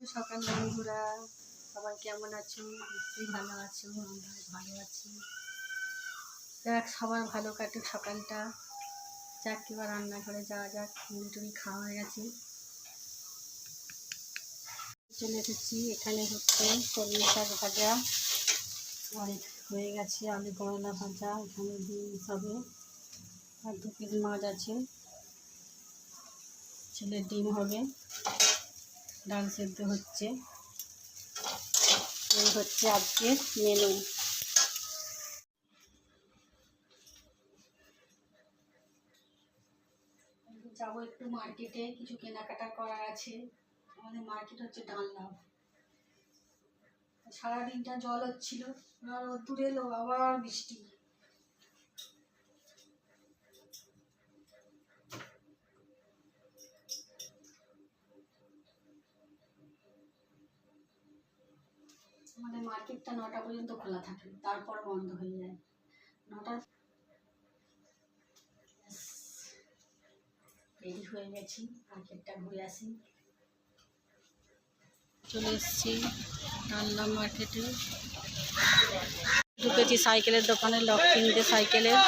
সকাল বন্ধুরা, সবাই কেমন আছো নিশ্চয়ই ভালো আছো আমরা ভালো আছি। যাক সবার ভালো কাটুক সকালটা। যাক, এবার রান্না করে যাওয়া যাক মুড়ি টুড়ি খাওয়া হয়ে গেছে। চলে এসেছি, এখানে হচ্ছে কলমি শাক ভাজা। আর হয়ে গেছে, আলু করলা ভাজা, এখানে বিনস হবে। আর দু পিস মাছ আছে। ছেলের ডিম হবে। ডাল সেদ্ধ হচ্ছে। এই হচ্ছে আজকের মেনু যাব একটু মার্কেটে কিছু কেনাকাটা করার আছে। আমাদের মার্কেট হচ্ছে ডানলাভ সারাদিনটা জল হচ্ছিল, আর দূরে এলো আবার বৃষ্টি। আমাদের মার্কেটটা নটা পর্যন্ত খোলা থাকে, তারপর বন্ধ হয়ে যায়। নটার রেডি হয়ে গেছি, মার্কেটটা ঘুরে আসি। চলে এসেছি আনলাম মার্কেটে। ঢুকেছি সাইকেলের দোকানে, লক কিনতে সাইকেলের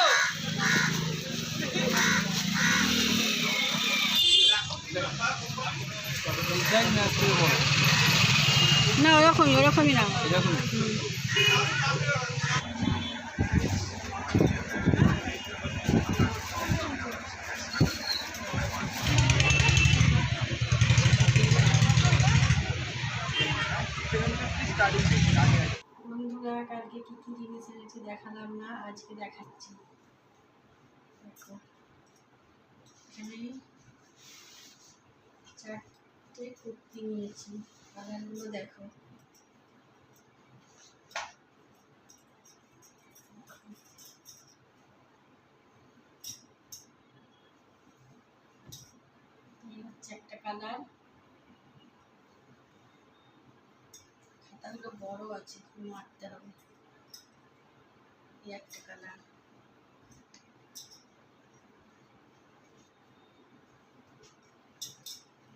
ওরকমই ওরকমই না। কালকে কি কি জিনিস দেখালাম না, আজকে দেখাচ্ছি। দেখো, এখানে চারটে কুর্তি নিয়েছি। কালারগুলো দেখো। একটা কালার। খাতাগুলো বড় আছে মারতে হবে। একটা কালার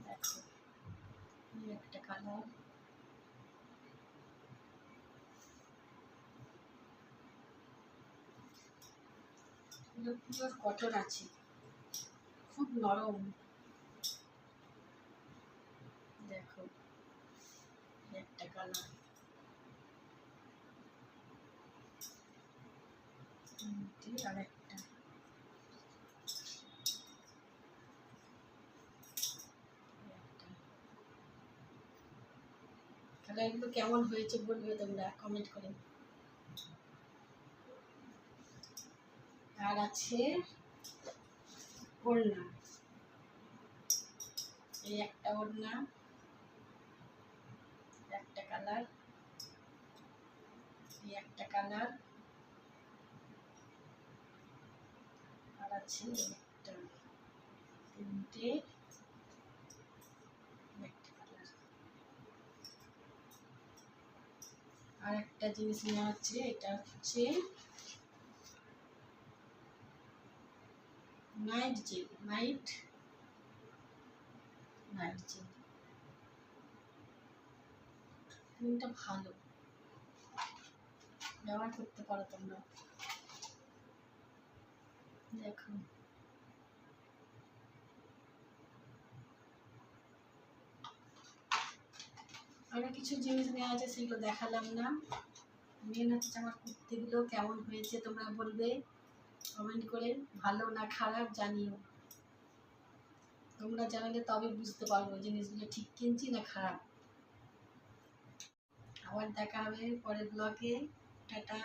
দেখো এই একটা কালার এগুলো পিওর কটন আছে। খুব নরম। দেখো একটা কালার আর একটা কালারগুলো কেমন হয়েছে বলবে তোমরা কমেন্ট করে। আর আছে ওড়না। এই একটা ওড়না একটা কালার, এই একটা কালার, আর আছে একটা তিনটে একটা কালার আর একটা জিনিস নেওয়া হচ্ছে, এটা হচ্ছে night gel night night gel ক্রিমটা ভালো। ব্যবহার করতে পারো তোমরা। দেখো। আরও কিছু জিনিস নেওয়া আছে সেগুলো দেখালাম না। মেন হচ্ছে আমার কুর্তিগুলো কেমন হয়েছে তোমরা বলবে। কমেন্ট করে। ভালো না খারাপ জানিও। তোমরা জানালে তবে বুঝতে পারব জিনিসগুলো ঠিক কিনছি না খারাপ। আবার দেখা হবে পরের ব্লগে টাটা।